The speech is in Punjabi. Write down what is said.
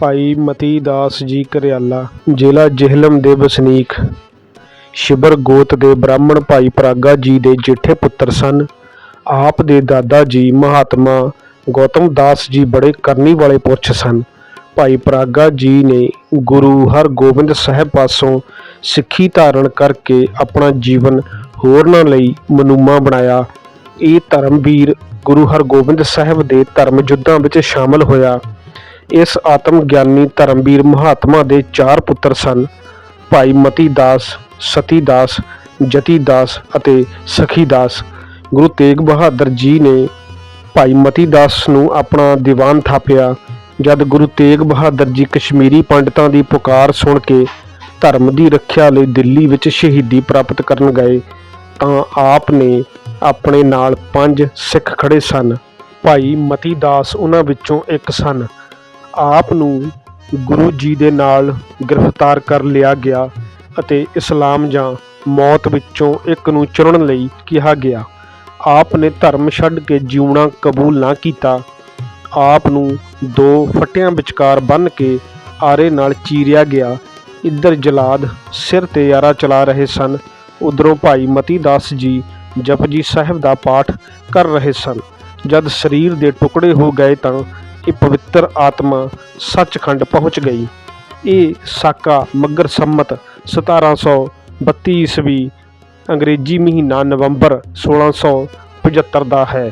ਭਾਈ ਮਤੀ ਦਾਸ ਜੀ ਕਰਿਆਲਾ, ਜ਼ਿਲ੍ਹਾ ਜੇਹਲਮ ਦੇ ਵਸਨੀਕ। ਸ਼ਿਬਰ ਗੋਤ ਦੇ ਬ੍ਰਾਹਮਣ ਭਾਈ ਪਰਾਗਾ ਜੀ ਦੇ ਜੇਠੇ ਪੁੱਤਰ ਸਨ। ਆਪ ਦੇ ਦਾਦਾ ਜੀ ਮਹਾਤਮਾ ਗੌਤਮ ਦਾਸ ਜੀ ਬੜੇ ਕਰਨੀ ਵਾਲੇ ਪੁਰਸ਼ ਸਨ। ਭਾਈ ਪਰਾਗਾ ਜੀ ਨੇ ਗੁਰੂ ਹਰਗੋਬਿੰਦ ਸਾਹਿਬ ਪਾਸੋਂ ਸਿੱਖੀ ਧਾਰਨ ਕਰਕੇ ਆਪਣਾ ਜੀਵਨ ਹੋਰਨਾਂ ਲਈ ਮਨੂਮਾ ਬਣਾਇਆ। ਇਹ ਧਰਮਵੀਰ ਗੁਰੂ ਹਰਗੋਬਿੰਦ ਸਾਹਿਬ ਦੇ ਧਰਮ ਯੁੱਧਾਂ ਵਿੱਚ ਸ਼ਾਮਲ ਹੋਇਆ। ਇਸ ਆਤਮ ਗਿਆਨੀ ਧਰਮਵੀਰ ਮਹਾਤਮਾ ਦੇ ਚਾਰ ਪੁੱਤਰ ਸਨ, ਭਾਈ ਮਤੀ ਦਾਸ ਸਤੀ ਦਾਸ ਜਤੀ ਦਾਸ ਅਤੇ ਸਖੀ ਦਾਸ ਗੁਰੂ ਤੇਗ ਬਹਾਦਰ ਜੀ ਨੇ ਭਾਈ ਮਤੀ ਦਾਸ ਨੂੰ ਆਪਣਾ ਦੀਵਾਨ ਥਾਪਿਆ, ਜਦ ਗੁਰੂ ਤੇਗ ਬਹਾਦਰ ਜੀ ਕਸ਼ਮੀਰੀ ਪੰਡਤਾਂ ਦੀ ਪੁਕਾਰ ਸੁਣ ਕੇ ਧਰਮ ਦੀ ਰੱਖਿਆ ਲਈ ਦਿੱਲੀ ਵਿੱਚ ਸ਼ਹੀਦੀ ਪ੍ਰਾਪਤ ਕਰਨ ਗਏ, ਤਾਂ ਆਪ ਨੇ ਆਪਣੇ ਨਾਲ ਪੰਜ ਸਿੱਖ ਖੜੇ ਸਨ। ਭਾਈ ਮਤੀ ਦਾਸ ਉਹਨਾਂ ਵਿੱਚੋਂ ਇੱਕ ਸਨ। ਆਪ ਨੂੰ ਗੁਰੂ ਜੀ ਦੇ ਨਾਲ ਗ੍ਰਿਫਤਾਰ ਕਰ ਲਿਆ ਗਿਆ ਅਤੇ ਇਸਲਾਮ ਜਾਂ ਮੌਤ ਵਿੱਚੋਂ ਇੱਕ ਨੂੰ ਚੁਣਨ ਲਈ ਕਿਹਾ ਗਿਆ। ਆਪ ਨੇ ਧਰਮ ਛੱਡ ਕੇ ਜਿਉਣਾ ਕਬੂਲ ਨਾ ਕੀਤਾ। ਆਪ ਨੂੰ ਦੋ ਫੱਟਿਆਂ ਵਿਚਕਾਰ ਬੰਨ੍ਹ ਕੇ ਆਰੇ ਨਾਲ ਚੀਰਿਆ ਗਿਆ। ਇੱਧਰ ਜਲਾਦ ਸਿਰ ਤੇ ਯਾਰਾ ਚਲਾ ਰਹੇ ਸਨ। ਉਧਰੋਂ ਭਾਈ ਮਤੀ ਦਾਸ ਜੀ ਜਪਜੀ ਸਾਹਿਬ ਦਾ ਪਾਠ ਕਰ ਰਹੇ ਸਨ। ਜਦ ਸਰੀਰ ਦੇ ਟੁਕੜੇ ਹੋ ਗਏ ਤਾਂ ਇਹ ਪਵਿੱਤਰ ਆਤਮਾ ਸੱਚਖੰਡ ਪਹੁੰਚ ਗਈ। ਇਹ ਸਾਕਾ ਮੱਗਰ ਸੰਮਤ 1732 ਈਸਵੀ ਅੰਗਰੇਜ਼ੀ ਮਹੀਨਾ ਨਵੰਬਰ 1675 ਦਾ ਹੈ।